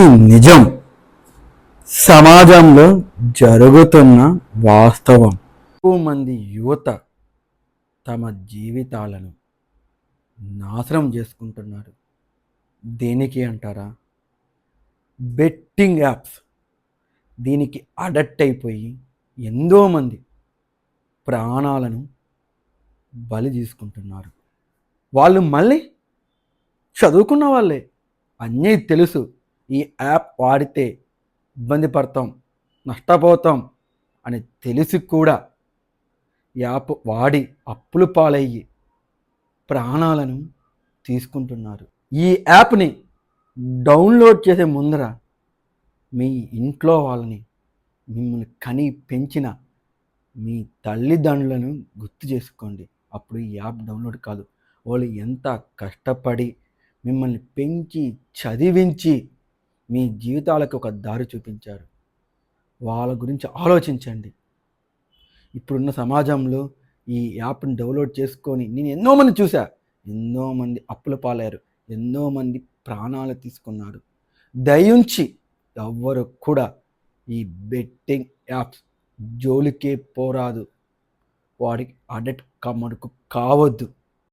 మంచి నిజం సమాజంలో జరుగుతున్న వాస్తవం. ఎక్కువ మంది యువత తమ జీవితాలను నాశనం చేసుకుంటున్నారు. దేనికి అంటారా? బెట్టింగ్ యాప్స్ దీనికి అడక్ట్ అయిపోయి ఎంతోమంది ప్రాణాలను బలి తీసుకుంటున్నారు. వాళ్ళు మళ్ళీ చదువుకున్న వాళ్ళే. అన్నీ తెలుసు. ఈ యాప్ వాడితే ఇబ్బంది పడతాం నష్టపోతాం అని తెలిసి కూడా యాప్ వాడి అప్పులు పాలయ్యి ప్రాణాలను తీసుకుంటున్నారు. ఈ యాప్ని డౌన్లోడ్ చేసే ముందర మీ ఇంట్లో వాళ్ళని మిమ్మల్ని కని పెంచిన మీ తల్లిదండ్రులను గుర్తు చేసుకోండి. అప్పుడు ఈ యాప్ డౌన్లోడ్ కాదు. వాళ్ళు ఎంత కష్టపడి మిమ్మల్ని పెంచి చదివించి మీ జీవితాలకు ఒక దారి చూపించారు. వాళ్ళ గురించి ఆలోచించండి. ఇప్పుడున్న సమాజంలో ఈ యాప్ని డౌన్లోడ్ చేసుకొని నేను ఎన్నో మంది చూసా ఎన్నో మంది అప్పుల పాలయ్యారు. ఎన్నో మంది ప్రాణాలు తీసుకున్నారు. దయించి ఎవ్వరు కూడా ఈ బెట్టింగ్ యాప్స్ జోలికే పోరాదు. వాడికి అడెట్ కమ్మడుకు కావద్దు.